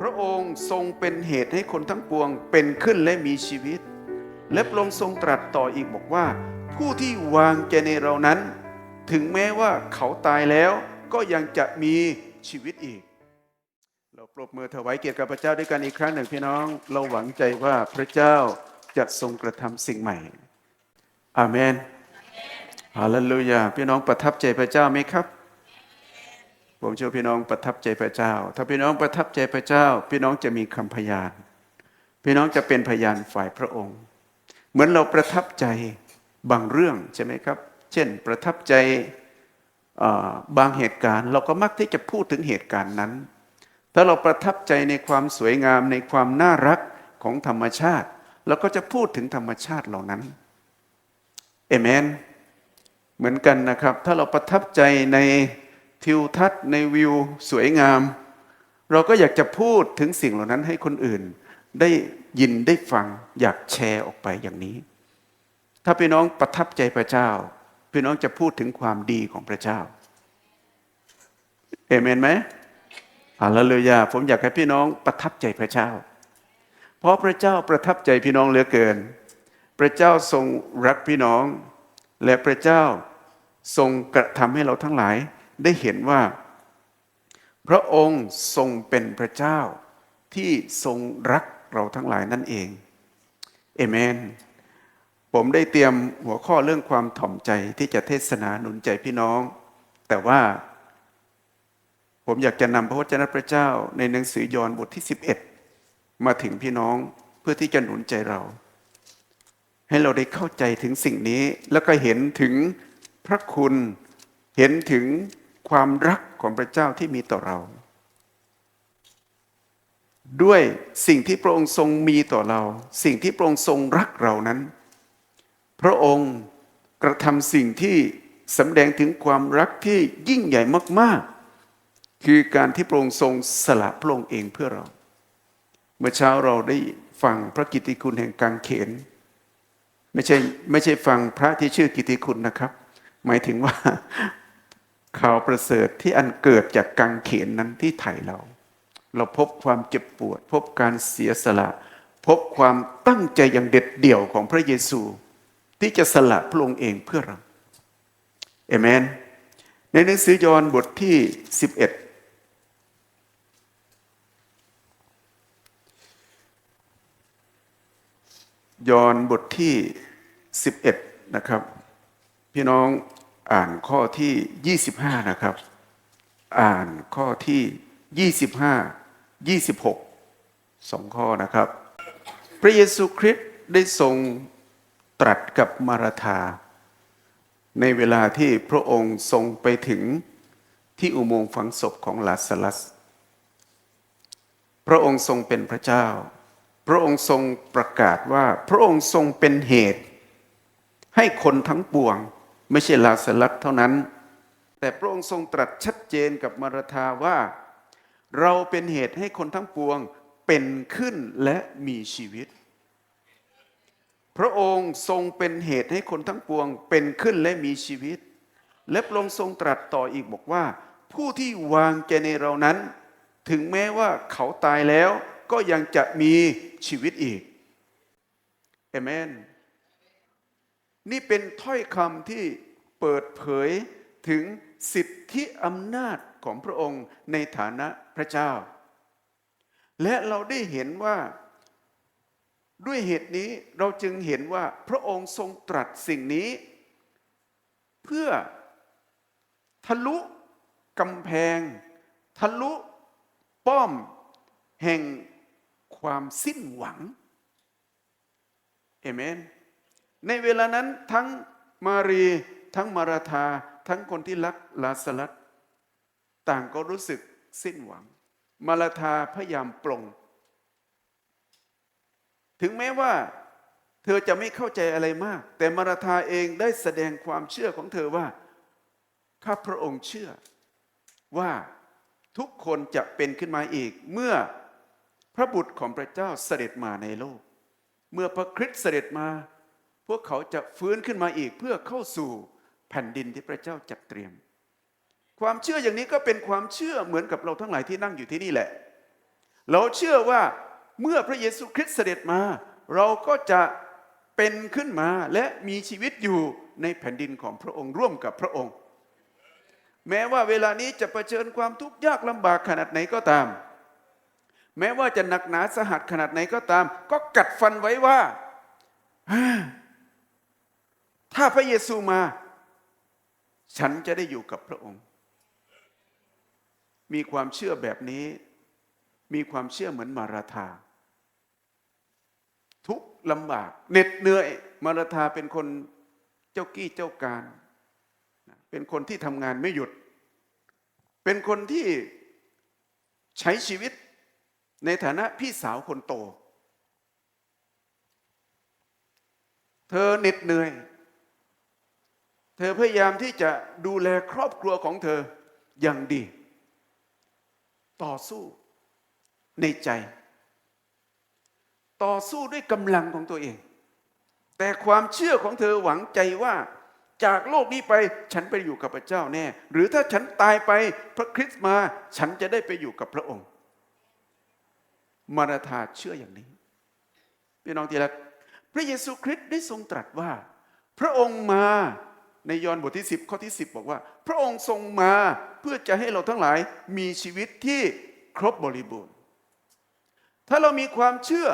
พระองค์ทรงเป็นเหตุให้คนทั้งปวงเป็นขึ้นและมีชีวิต และพระองค์ทรงตรัสต่ออีกบอกว่า ผู้ที่วางใจในเรานั้น ถึงแม้ว่าเขาตายแล้วก็ยังจะมีชีวิตอีก เราปรบมือถวายเกียรติกับพระเจ้าด้วยกันอีกครั้งหนึ่งพี่น้อง เราหวังใจว่าพระเจ้าจะทรงกระทำสิ่งใหม่ อาเมนฮาเลลูยาพี่น้องประทับใจพระเจ้าไหมครับ ผมเชื่อพี่น้องประทับใจพระเจ้า ถ้าพี่น้องประทับใจพระเจ้า พี่น้องจะมีคำพยาน พี่น้องจะเป็นพยานฝ่ายพระองค์ เหมือนเราประทับใจบางเรื่องใช่ไหมครับ เช่นประทับใจบางเหตุการณ์ เราก็มักที่จะพูดถึงเหตุการณ์นั้น ถ้าเราประทับใจในความสวยงามในความน่ารักของธรรมชาติเราก็จะพูดถึงธรรมชาติเหล่านั้นเอเมน เหมือนกันนะครับ ถ้าเราประทับใจใน ทิวทัศน์ในวิวสวยงาม เราก็อยากจะพูดถึงสิ่งเหล่านั้นให้คนอื่น ได้ยินได้ฟังอยากแชร์ออกไปอย่างนี้ ถ้าพี่น้องประทับใจพระเจ้า พี่น้องจะพูดถึงความดีของพระเจ้าเอเมนไหมฮาเลลูยาผมอยากให้พี่น้องประทับใจพระเจ้า เพราะพระเจ้าประทับใจพี่น้องเหลือเกิน พระเจ้าทรงรักพี่น้อง และพระเจ้าทรงกระทำให้เราทั้งหลาย ได้เห็นว่า พระองค์ทรงเป็นพระเจ้าที่ทรงรักเราทั้งหลายนั่นเองเอเมน ผมได้เตรียมหัวข้อเรื่องความถ่อมใจที่จะเทศนาหนุนใจพี่น้อง แต่ว่า ผมอยากจะนำพระวจนะพระเจ้าในหนังสือยอห์นบทที่ 11 มาถึงพี่น้องเพื่อที่จะหนุนใจเรา ให้เราได้เข้าใจถึงสิ่งนี้แล้วก็เห็นถึงพระคุณเห็นถึง ความรักของพระเจ้าที่มีต่อเรา ด้วยสิ่งที่พระองค์ทรงมีต่อเรา สิ่งที่พระองค์ทรงรักเรานั้น พระองค์กระทำสิ่งที่สำแดงถึงความรักที่ยิ่งใหญ่มาก ๆ คือการที่พระองค์ทรงสละพระองค์เองเพื่อเรา เมื่อเช้าเราได้ฟังพระกิติคุณแห่งกางเขนไม่ใช่ไม่ใช่ฟังพระที่ชื่อกิติคุณนะครับ หมายถึงว่า ข่าวประเสริฐที่อันเกิดจากกางเขนนั้นที่ไถ่เรา เราพบความเจ็บปวด พบการเสียสละ พบความตั้งใจอย่างเด็ดเดี่ยวของพระเยซู ที่จะสละพระองค์เองเพื่อเราเอเมน ในหนังสือยอห์นบทที่ 11ยอห์นบทที่ 11 นะครับ พี่น้อง อ่านข้อที่ 25 นะครับ อ่านข้อที่ 25 26สองข้อนะครับ พระเยซูคริสต์ได้ทรงตรัสกับมาราธา ในเวลาที่พระองค์ทรงไปถึงที่อุโมงค์ฝังศพของลาซาลัส พระองค์ทรงเป็นพระเจ้า พระองค์ทรงประกาศว่าพระองค์ทรงเป็นเหตุ ให้คนทั้งปวง ไม่ใช่ลาสลัสเท่านั้น แต่พระองค์ทรงตรัสชัดเจนกับมารธาว่า เราเป็นเหตุให้คนทั้งปวงเป็นขึ้นและมีชีวิต พระองค์ทรงเป็นเหตุให้คนทั้งปวงเป็นขึ้นและมีชีวิต และพระองค์ทรงตรัสต่ออีกบอกว่า ผู้ที่วางใจในเรานั้น ถึงแม้ว่าเขาตายแล้วก็ยังจะมีชีวิตอีกเอเมน นี่เป็นถ้อยคำที่เปิดเผยถึงสิทธิอำนาจของพระองค์ในฐานะพระเจ้า และเราได้เห็นว่าด้วยเหตุนี้เราจึงเห็นว่าพระองค์ทรงตรัสสิ่งนี้ เพื่อทะลุกำแพง ทะลุป้อม แห่งความสิ้นหวังเอเมน ในเวลานั้นทั้งมารีทั้งมาราธาทั้งคนที่รักลาสลัดต่างก็รู้สึกสิ้นหวัง มาราธาพยายามปลง ถึงแม้ว่าเธอจะไม่เข้าใจอะไรมาก แต่มาราธาเองได้แสดงความเชื่อของเธอว่าข้าพระองค์เชื่อว่าทุกคนจะเป็นขึ้นมาอีก เมื่อพระบุตรของพระเจ้าเสด็จมาในโลก เมื่อพระคริสต์เสด็จมา พวกเขาจะฟื้นขึ้นมาอีกเพื่อเข้าสู่แผ่นดินที่พระเจ้าจัดเตรียม ความเชื่ออย่างนี้ก็เป็นความเชื่อเหมือนกับเราทั้งหลายที่นั่งอยู่ที่นี่แหละ เราเชื่อว่าเมื่อพระเยซูคริสต์เสด็จมา เราก็จะเป็นขึ้นมาและมีชีวิตอยู่ในแผ่นดินของพระองค์ร่วมกับพระองค์ แม้ว่าเวลานี้จะเผชิญความทุกข์ยากลำบากขนาดไหนก็ตาม แม้ว่าจะหนักหนาสาหัสขนาดไหนก็ตาม ก็กัดฟันไว้ว่า ถ้าพระเยซูมา ฉันจะได้อยู่กับพระองค์ มีความเชื่อแบบนี้ มีความเชื่อเหมือนมาราธา ทุกลำบากเหน็ดเหนื่อยมาราธาเป็นคนเจ้ากี้เจ้าการ เป็นคนที่ทำงานไม่หยุด เป็นคนที่ใช้ชีวิตในฐานะพี่สาวคนโต เธอเหน็ดเหนื่อย เธอพยายามที่จะดูแลครอบครัวของเธออย่างดี ต่อสู้ในใจ ต่อสู้ด้วยกำลังของตัวเอง แต่ความเชื่อของเธอหวังใจว่าจากโลกนี้ไปฉันไปอยู่กับพระเจ้าแน่ หรือถ้าฉันตายไปพระคริสต์มาฉันจะได้ไปอยู่กับพระองค์ มาราธาเชื่ออย่างนี้พี่น้องที่รักพระเยซูคริสต์ได้ทรงตรัสว่า พระองค์มา ในยอห์นบทที่ 10 ข้อที่ 10 บอกว่า พระองค์ทรงมาเพื่อจะให้เราทั้งหลายมีชีวิตที่ครบบริบูรณ์ ถ้าเรามีความเชื่อ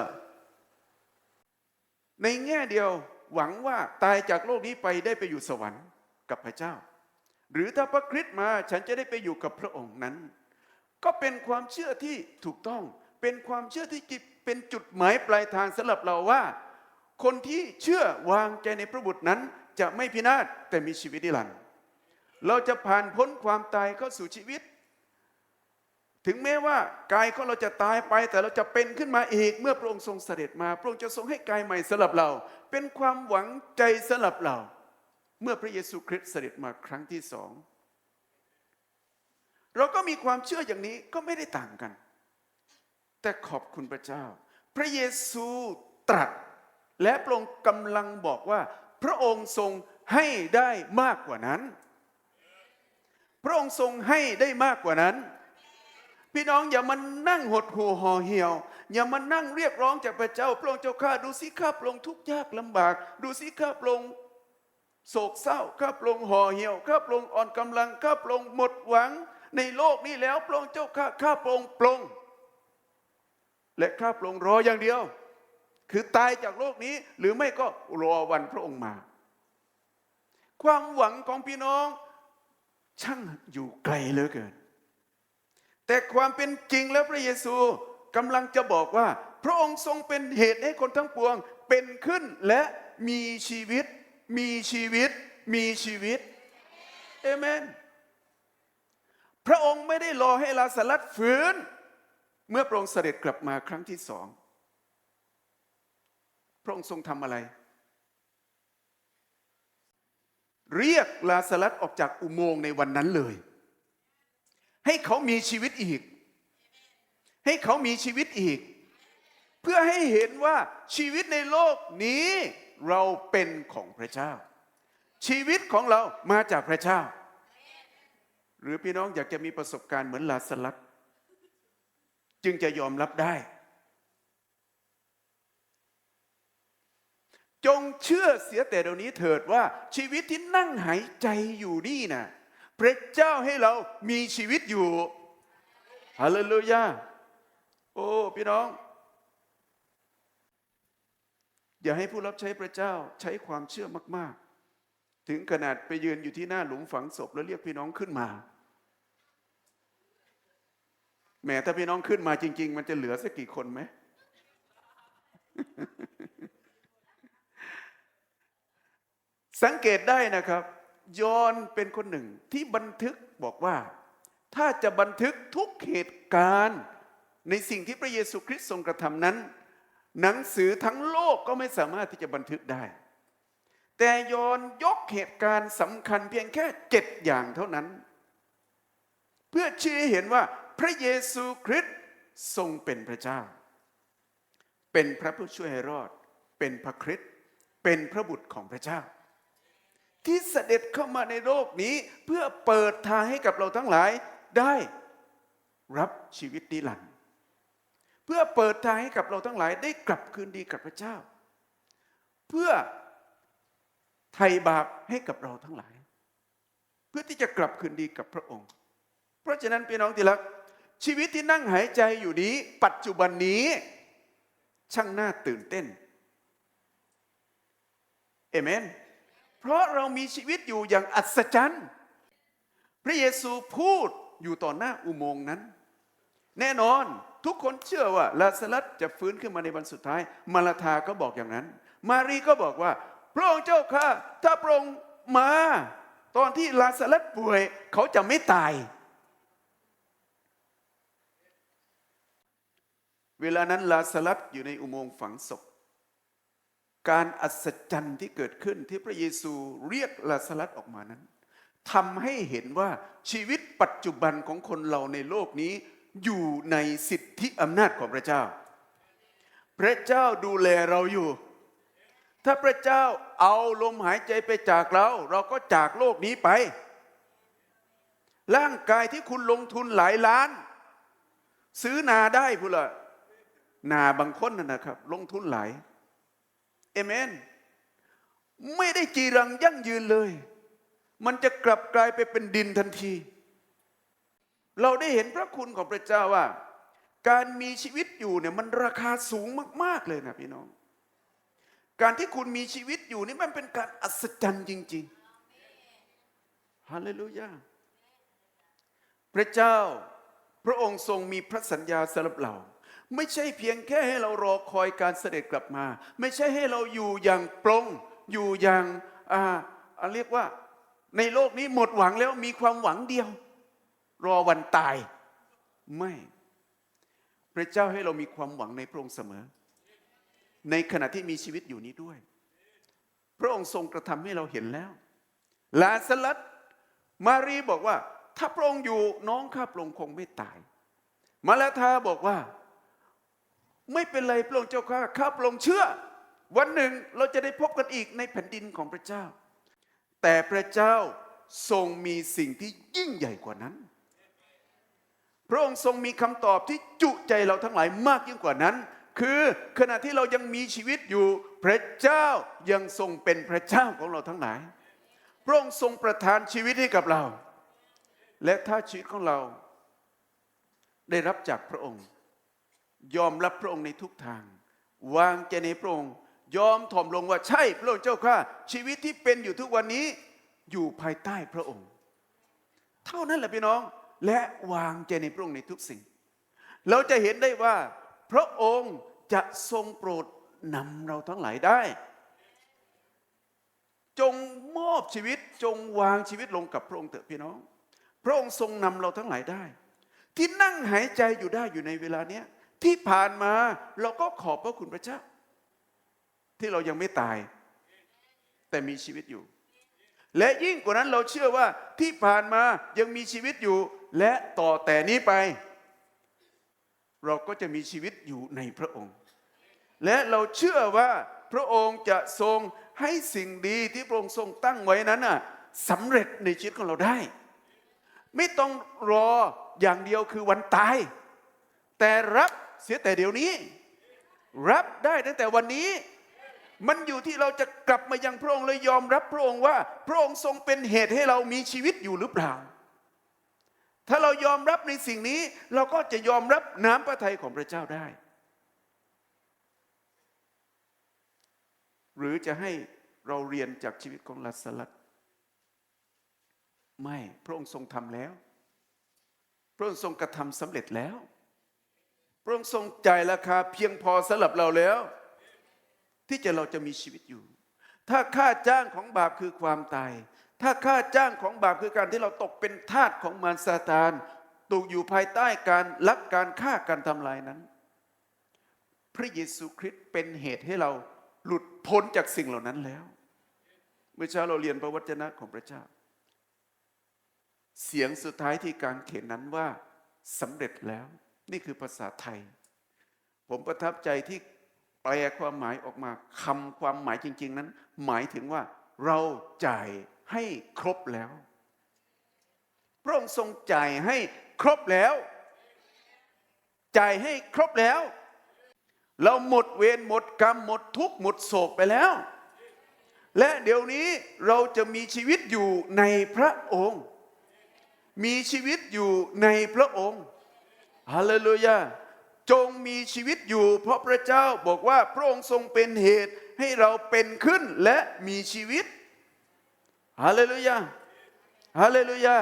ในแง่เดียวหวังว่าตายจากโลกนี้ไปได้ไปอยู่สวรรค์กับพระเจ้า หรือถ้าพระคริสต์มาฉันจะได้ไปอยู่กับพระองค์นั้น ก็เป็นความเชื่อที่ถูกต้อง เป็นความเชื่อที่เป็นจุดหมายปลายทางสำหรับเราว่า คนที่เชื่อวางใจในพระบุตรนั้น จะไม่พินาศแต่มีชีวิตนิรันดร์เราจะผ่านพ้นความตายเข้าสู่ชีวิต ถึงแม้ว่ากายของเราจะตายไป แต่เราจะเป็นขึ้นมาอีกเมื่อพระองค์ทรงเสด็จมา พระองค์จะทรงให้กายใหม่สำหรับเรา เป็นความหวังใจสำหรับเรา เมื่อพระเยซูคริสต์เสด็จมาครั้งที่สองเราก็มีความเชื่ออย่างนี้ก็ไม่ได้ต่างกัน แต่ขอบคุณพระเจ้า พระเยซูตรัสและพระองค์กำลังบอกว่า พระองค์ทรงให้ได้มากกว่านั้น พระองค์ทรงให้ได้มากกว่านั้น พี่น้องอย่ามานั่งหดหูห่อเหี่ยว อย่ามานั่งเรียกร้องจากพระเจ้า พระองค์เจ้าข้าดูสิข้าพระองค์ทุกข์ยากลำบาก ดูสิข้าพระองค์โศกเศร้าข้าพระองค์ห่อเหี่ยวข้าพระองค์อ่อนกำลังข้าพระองค์หมดหวัง ในโลกนี้แล้วพระองค์เจ้าข้าข้าพระองค์ปลงและข้าพระองค์รออย่างเดียว คือตายจากโลกนี้ หรือไม่ก็รอวันพระองค์มา ความหวังของพี่น้อง ช่างอยู่ไกลเหลือเกิน แต่ความเป็นจริงแล้วพระเยซูกำลังจะบอกว่า พระองค์ทรงเป็นเหตุให้คนทั้งปวงเป็นขึ้นและมีชีวิต มีชีวิต มีชีวิตเอเมนพระองค์ไม่ได้รอให้ลาสลัดฟื้น เมื่อพระองค์เสด็จกลับมาครั้งที่สอง พระองค์ทรงทำอะไร เรียกลาสลัดออกจากอุโมงค์ในวันนั้นเลย ให้เขามีชีวิตอีก ให้เขามีชีวิตอีก เพื่อให้เห็นว่าชีวิตในโลกนี้เราเป็นของพระเจ้า ชีวิตของเรามาจากพระเจ้า หรือพี่น้องอยากจะมีประสบการณ์เหมือนลาสลัดจึงจะยอมรับได้ จง เชื่อเสียแต่เดี๋ยวนี้เถิดว่าชีวิตที่นั่งหายใจอยู่นี่นะพระเจ้าให้เรามีชีวิตอยู่ฮาเลลูยาโอ้พี่น้อง อย่าให้ผู้รับใช้พระเจ้าใช้ความเชื่อมาก ๆ ถึงขนาดไปยืนอยู่ที่หน้าหลุมฝังศพแล้วเรียกพี่น้องขึ้นมาแหมถ้าพี่น้องขึ้นมาจริง ๆ มันจะเหลือสักกี่คนไหม สังเกตได้นะครับยอนเป็นคนหนึ่งที่บันทึกบอกว่า ถ้าจะบันทึกทุกเหตุการณ์ ในสิ่งที่พระเยซูคริสต์ทรงกระทำนั้น หนังสือทั้งโลกก็ไม่สามารถที่จะบันทึกได้ แต่ยอนยกเหตุการณ์สำคัญเพียงแค่เจ็ดอย่างเท่านั้น เพื่อชี้เห็นว่าพระเยซูคริสต์ทรงเป็นพระเจ้า เป็นพระผู้ช่วยให้รอด เป็นพระคริสต์เป็นพระบุตรของพระเจ้า ที่เสด็จเข้ามาในโลกนี้ เพื่อเปิดทางให้กับเราทั้งหลายได้รับชีวิตนิรันดร์เพื่อเปิดทางให้กับเราทั้งหลายได้กลับคืนดีกับพระเจ้า เพื่อไถ่บาปให้กับเราทั้งหลาย เพื่อที่จะกลับคืนดีกับพระองค์ เพราะฉะนั้นพี่น้องที่รัก ชีวิตที่นั่งหายใจอยู่นี้ ปัจจุบันนี้ ช่างน่าตื่นเต้นเอเมน เพราะเรามีชีวิตอยู่อย่างอัศจรรย์ พระเยซูพูดอยู่ต่อหน้าอุโมงค์นั้น แน่นอนทุกคนเชื่อว่าลาซารัสจะฟื้นขึ้นมาในวันสุดท้าย มาลาธาก็บอกอย่างนั้น มารีก็บอกว่า พระองค์เจ้าข้าถ้าพระองค์มา ตอนที่ลาซารัสป่วย เขาจะไม่ตาย เวลานั้นลาซารัสอยู่ในอุโมงค์ฝังศพ การอัศจรรย์ที่เกิดขึ้นที่พระเยซูเรียกลาซารัสออกมานั้นทำให้เห็นว่าชีวิตปัจจุบันของคนเราในโลกนี้อยู่ในสิทธิอำนาจของพระเจ้า พระเจ้าดูแลเราอยู่ ถ้าพระเจ้าเอาลมหายใจไปจากเรา เราก็จากโลกนี้ไป ร่างกายที่คุณลงทุนหลายล้าน ซื้อนาได้พูละนาบางคนนะครับ ลงทุนหลาย เอเมน ไม่ได้จีรังยั่งยืนเลย มันจะกลับกลายไปเป็นดินทันที เราได้เห็นพระคุณของพระเจ้าว่า การมีชีวิตอยู่เนี่ยมันราคาสูงมาก ๆ เลยนะพี่น้อง การที่คุณมีชีวิตอยู่นี่มันเป็นการอัศจรรย์จริง ๆฮาเลลูยาพระเจ้าพระองค์ทรงมีพระสัญญาสำหรับเรา ไม่ใช่เพียงแค่ให้เรารอคอยการเสด็จกลับมา ไม่ใช่ให้เราอยู่อย่างปรงอยู่อย่างอ่าอ่าเรียกว่าในโลกนี้หมดหวังแล้วมีความหวังเดียว รอวันตาย ไม่ พระเจ้าให้เรามีความหวังในพระองค์เสมอ ในขณะที่มีชีวิตอยู่นี้ด้วย พระองค์ทรงกระทำให้เราเห็นแล้ว ลาสลัดมารีบอกว่า ถ้าพระองค์อยู่น้องข้าพระองค์คงไม่ตาย มาลาธาบอกว่า ไม่เป็นไรพระองค์เจ้าข้าข้าพระองค์เชื่อ วันหนึ่งเราจะได้พบกันอีกในแผ่นดินของพระเจ้า แต่พระเจ้าทรงมีสิ่งที่ยิ่งใหญ่กว่านั้น พระองค์ทรงมีคำตอบที่จุใจเราทั้งหลายมากยิ่งกว่านั้น คือขณะที่เรายังมีชีวิตอยู่ พระเจ้ายังทรงเป็นพระเจ้าของเราทั้งหลาย พระองค์ทรงประทานชีวิตให้กับเรา และถ้าชีวิตของเราได้รับจากพระองค์ ยอมรับพระองค์ในทุกทาง วางใจในพระองค์ ยอมถ่อมลงว่าใช่พระองค์เจ้าข้าชีวิตที่เป็นอยู่ทุกวันนี้อยู่ภายใต้พระองค์ เท่านั้นแหละพี่น้องและวางใจในพระองค์ในทุกสิ่ง เราจะเห็นได้ว่า พระองค์จะทรงโปรดนำเราทั้งหลายได้ จงมอบชีวิตจงวางชีวิตลงกับพระองค์เถิดพี่น้อง พระองค์ทรงนำเราทั้งหลายได้ ที่นั่งหายใจอยู่ได้อยู่ในเวลาเนี้ย ที่ผ่านมาเราก็ขอบพระคุณพระเจ้า ที่เรายังไม่ตาย แต่มีชีวิตอยู่ และยิ่งกว่านั้นเราเชื่อว่าที่ผ่านมายังมีชีวิตอยู่ และต่อแต่นี้ไป เราก็จะมีชีวิตอยู่ในพระองค์ และเราเชื่อว่าพระองค์จะทรงให้สิ่งดีที่พระองค์ทรงตั้งไว้นั้นน่ะสำเร็จในชีวิตของเราได้ ไม่ต้องรออย่างเดียวคือวันตาย แต่รับ เสียแต่เดี๋ยวนี้ รับได้ตั้งแต่วันนี้ มันอยู่ที่เราจะกลับมายังพระองค์เลยยอมรับพระองค์ว่า พระองค์ทรงเป็นเหตุให้เรามีชีวิตอยู่หรือเปล่า ถ้าเรายอมรับในสิ่งนี้ เราก็จะยอมรับน้ำพระทัยของพระเจ้าได้ หรือจะให้เราเรียนจากชีวิตของลาสลัดไม่ พระองค์ทรงทำแล้ว พระองค์ทรงกระทำสำเร็จแล้ว พระองค์ทรงจ่ายราคาเพียงพอสำหรับเราแล้ว ที่จะเราจะมีชีวิตอยู่ ถ้าค่าจ้างของบาปคือความตาย ถ้าค่าจ้างของบาปคือการที่เราตกเป็นทาสของมารซาตานตกอยู่ภายใต้การลักการฆ่าการทำลายนั้น พระเยซูคริสต์เป็นเหตุให้เราหลุดพ้นจากสิ่งเหล่านั้นแล้ว เมื่อเช้าเราเรียนพระวจนะของพระเจ้า เสียงสุดท้ายที่กลางเขนนั้นว่าสำเร็จแล้ว นี่คือภาษาไทย ผมประทับใจที่แปลความหมายออกมาคำความหมายจริง ๆ นั้น หมายถึงว่า เราจ่ายให้ครบแล้ว พระองค์ทรงจ่ายให้ครบแล้ว จ่ายให้ครบแล้ว เราหมดเวรหมดกรรมหมดทุกข์หมดโศกไปแล้ว และเดี๋ยวนี้เราจะมีชีวิตอยู่ในพระองค์ มีชีวิตอยู่ในพระองค์ ฮาเลลูยาจงมีชีวิตอยู่ เพราะพระเจ้าบอกว่าพระองค์ทรงเป็นเหตุให้เราเป็นขึ้นและมีชีวิตฮาเลลูยาฮาเลลูยา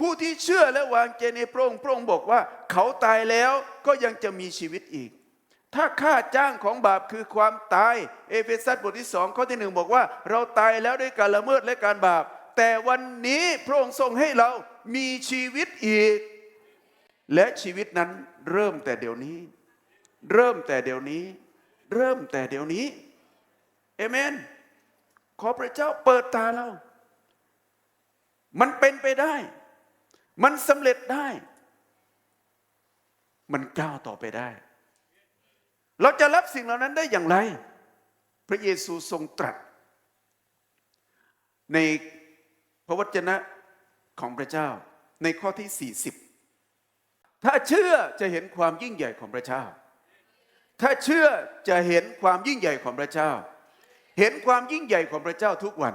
ผู้ที่เชื่อและวางใจในพระองค์พระองค์บอกว่า เขาตายแล้วก็ยังจะมีชีวิตอีก ถ้าค่าจ้างของบาปคือความตาย เอเฟซัสบทที่สองข้อที่หนึ่งบอกว่า เราตายแล้วด้วยการละเมิดและการบาป แต่วันนี้พระองค์ทรงให้เรามีชีวิตอีก และชีวิตนั้นเริ่มแต่เดี๋ยวนี้ เริ่มแต่เดี๋ยวนี้ เริ่มแต่เดี๋ยวนี้เอเมน ขอพระเจ้าเปิดตาเรา มันเป็นไปได้ มันสำเร็จได้ มันก้าวต่อไปได้ เราจะรับสิ่งเหล่านั้นได้อย่างไร พระเยซูทรงตรัส ในพระวจนะของพระเจ้าในข้อที่ 40 ถ้าเชื่อจะเห็นความยิ่งใหญ่ของพระเจ้า ถ้าเชื่อจะเห็นความยิ่งใหญ่ของพระเจ้า เห็นความยิ่งใหญ่ของพระเจ้าทุกวัน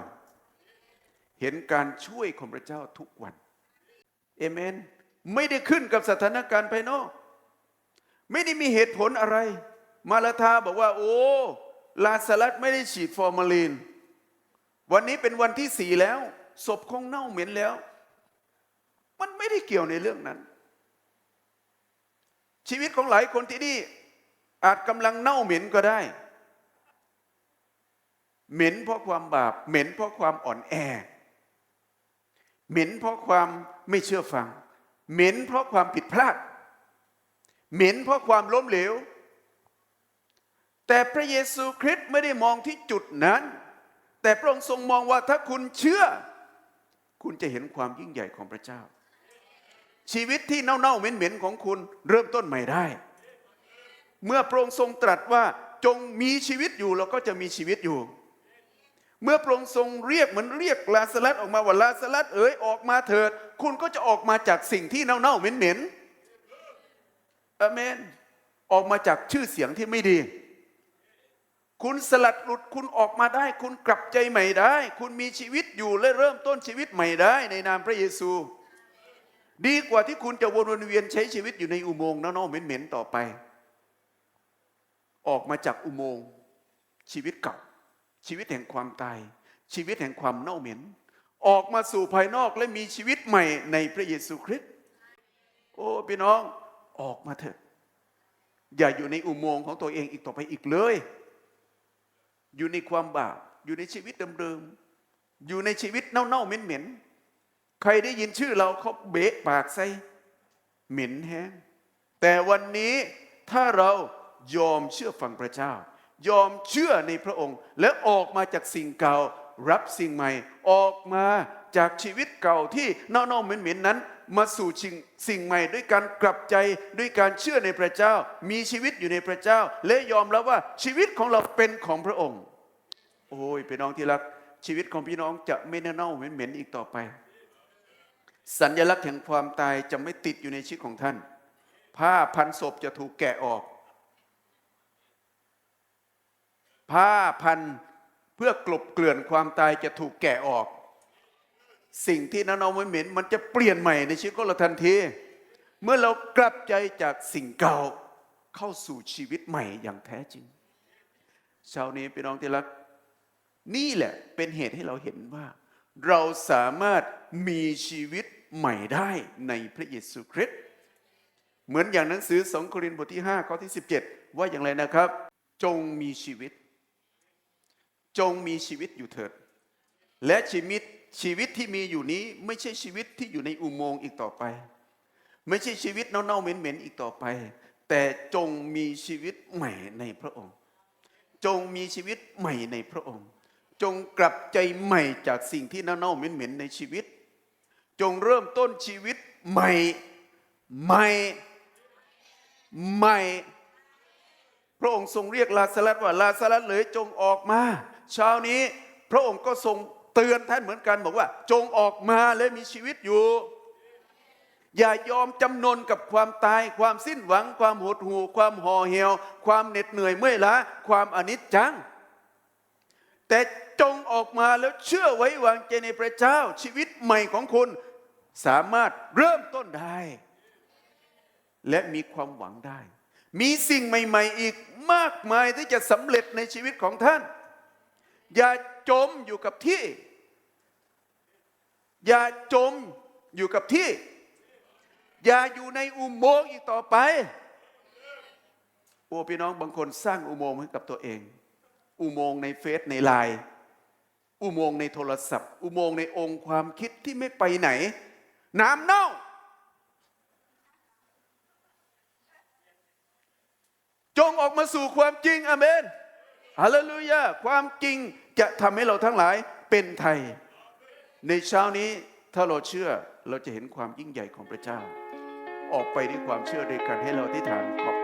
เห็นการช่วยของพระเจ้าทุกวันเอเมน ไม่ได้ขึ้นกับสถานการณ์ภายนอก ไม่ได้มีเหตุผลอะไร มาลาธาบอกว่า โอ้ลาสลัดไม่ได้ฉีดฟอร์มาลีน วันนี้เป็นวันที่สี่แล้ว ศพคงเน่าเหม็นแล้ว มันไม่ได้เกี่ยวในเรื่องนั้น ชีวิตของหลายคนที่นี่อาจกำลังเน่าเหม็นก็ได้ เหม็นเพราะความบาป เหม็นเพราะความอ่อนแอ เหม็นเพราะความไม่เชื่อฟัง เหม็นเพราะความผิดพลาด เหม็นเพราะความล้มเหลว แต่พระเยซูคริสต์ไม่ได้มองที่จุดนั้น แต่พระองค์ทรงมองว่าถ้าคุณเชื่อ คุณจะเห็นความยิ่งใหญ่ของพระเจ้า ชีวิตที่เน่าๆเหม็นๆของคุณเริ่มต้นใหม่ได้ เมื่อพระองค์ทรงตรัสว่าจงมีชีวิตอยู่เราก็จะมีชีวิตอยู่ เมื่อพระองค์ทรงเรียกเหมือนเรียกลาสลัดออกมาว่าลาสลัดเอ๋ยออกมาเถิด คุณก็จะออกมาจากสิ่งที่เน่าๆเหม็นๆอเมน ออกมาจากชื่อเสียงที่ไม่ดี คุณสลัดหลุดคุณออกมาได้ คุณกลับใจใหม่ได้ คุณมีชีวิตอยู่และเริ่มต้นชีวิตใหม่ได้ ในนามพระเยซู ดีกว่าที่คุณจะวนเวียนใช้ชีวิตอยู่ในอุโมงค์เน่าๆเหม็นๆต่อไป ออกมาจากอุโมงค์ชีวิตเก่าชีวิตแห่งความตาย ชีวิตแห่งความเน่าเหม็น ออกมาสู่ภายนอกและมีชีวิตใหม่ในพระเยซูคริสต์โอ้พี่น้องออกมาเถอะ อย่าอยู่ในอุโมงค์ของตัวเองอีกต่อไปอีกเลย อยู่ในความบาปอยู่ในชีวิตเดิมๆอยู่ในชีวิตเน่าๆเหม็นๆ ใครได้ยินชื่อเราเขาเบะปากใส่เหม็นแห้งแต่วันนี้ถ้าเรายอมเชื่อฟังพระเจ้า ยอมเชื่อในพระองค์ และออกมาจากสิ่งเก่ารับสิ่งใหม่ ออกมาจากชีวิตเก่าที่เน่าๆเหม็นๆนั้น มาสู่สิ่งสิ่งใหม่ ด้วยการกลับใจด้วยการเชื่อในพระเจ้า มีชีวิตอยู่ในพระเจ้า และยอมรับว่าชีวิตของเราเป็นของพระองค์ โอ้ยพี่น้องที่รักชีวิตของพี่น้องจะไม่เน่าๆเหม็นๆอีกต่อไป สัญญลักษณ์แห่งความตายจะไม่ติดอยู่ในชีวิตของท่าน ผ้าพันศพจะถูกแกะออก ผ้าพันเพื่อกลบเกลื่อนความตายจะถูกแกะออก สิ่งที่เน่าๆเหม็น มันจะเปลี่ยนใหม่ในชีวิตของเราทันที เมื่อเรากลับใจจากสิ่งเก่าเข้าสู่ชีวิตใหม่อย่างแท้จริงเช้านี้พี่น้องที่รัก นี่แหละเป็นเหตุให้เราเห็นว่า เราสามารถมีชีวิตใหม่ได้ในพระเยซูคริสต์เหมือนอย่างหนังสือ2โครินธ์บทที่5ข้อที่ 17 ว่าอย่างไรนะครับ จงมีชีวิต จงมีชีวิตอยู่เถิด และชีวิตชีวิตที่มีอยู่นี้ไม่ใช่ชีวิตที่อยู่ในอุโมงค์อีกต่อไป ไม่ใช่ชีวิตเน่าๆเหม็นๆอีกต่อไป แต่จงมีชีวิตใหม่ในพระองค์ จงมีชีวิตใหม่ในพระองค์ จงกลับใจใหม่จากสิ่งที่เน่าๆเหม็นๆในชีวิต จงเริ่มต้นชีวิตใหม่ใหม่ใหม่ พระองค์ทรงเรียกลาสลัดว่าลาสลัดเลยจงออกมา เช้านี้พระองค์ก็ทรงเตือนท่านเหมือนกันบอกว่า จงออกมาและมีชีวิตอยู่ อย่ายอมจำนนกับความตาย ความสิ้นหวัง ความหดหู่ความห่อเหี่ยว ความเหน็ดเหนื่อยเมื่อยล้าความอนิจจัง แต่จงออกมาแล้วเชื่อไว้วางใจในพระเจ้า ชีวิตใหม่ของคุณสามารถเริ่มต้นได้ และมีความหวังได้ มีสิ่งใหม่ ๆ อีกมากมายที่จะสำเร็จในชีวิตของท่าน อย่าจมอยู่กับที่ อย่าจมอยู่กับที่ อย่าอยู่ในอุโมงค์อีกต่อไป โอ้พี่น้องบางคนสร้างอุโมงค์ให้กับตัวเอง อุโมงค์ในเฟซในไลน์อุโมงค์ในโทรศัพท์ อุโมงค์ในองค์ความคิดที่ไม่ไปไหน น้ำเน่าจงออกมาสู่ความจริงอเมนฮาเลลูยาความจริงจะทำให้เราทั้งหลายเป็นไทย ในเช้านี้ถ้าเราเชื่อเราจะเห็นความยิ่งใหญ่ของพระเจ้า ออกไปด้วยความเชื่อด้วยกันให้เราที่ฐานขอบ